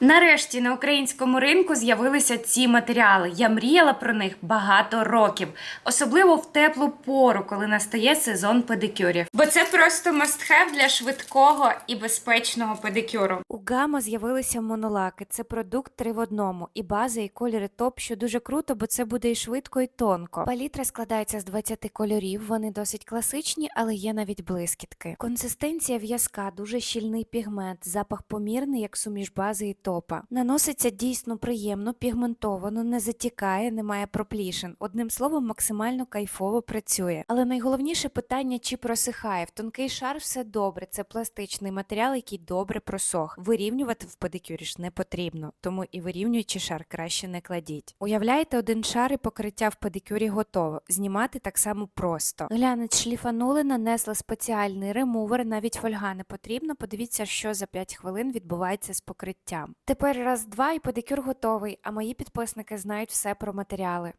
Нарешті на українському ринку з'явилися ці матеріали. Я мріяла про них багато років, особливо в теплу пору, коли настає сезон педикюрів. Бо це просто мастхев для швидкого і безпечного педикюру. У Гама з'явилися монолаки. Це продукт три в одному, і база, і кольори топ, що дуже круто, бо це буде і швидко, і тонко. Палітра складається з 20 кольорів. Вони досить класичні, але є навіть блискітки. Консистенція в'язка, дуже щільний пігмент, запах помірний, як суміш бази і топа. Наноситься дійсно приємно, пігментовано, не затікає, немає проплішин. Одним словом, максимально кайфово працює. Але найголовніше питання, чи просихає. В тонкий шар все добре. Це пластичний матеріал, який добре просох. Вирівнювати в педикюрі ж не потрібно, тому і вирівнюючи шар краще не кладіть. Уявляєте, один шар і покриття в педикюрі готово. Знімати так само просто. Глянець шліфанули, нанесли спеціальний ремувер, навіть фольга не потрібно. Подивіться, що за 5 хвилин відбувається з покриттям. Тепер раз-два і педикюр готовий, а мої підписники знають все про матеріали.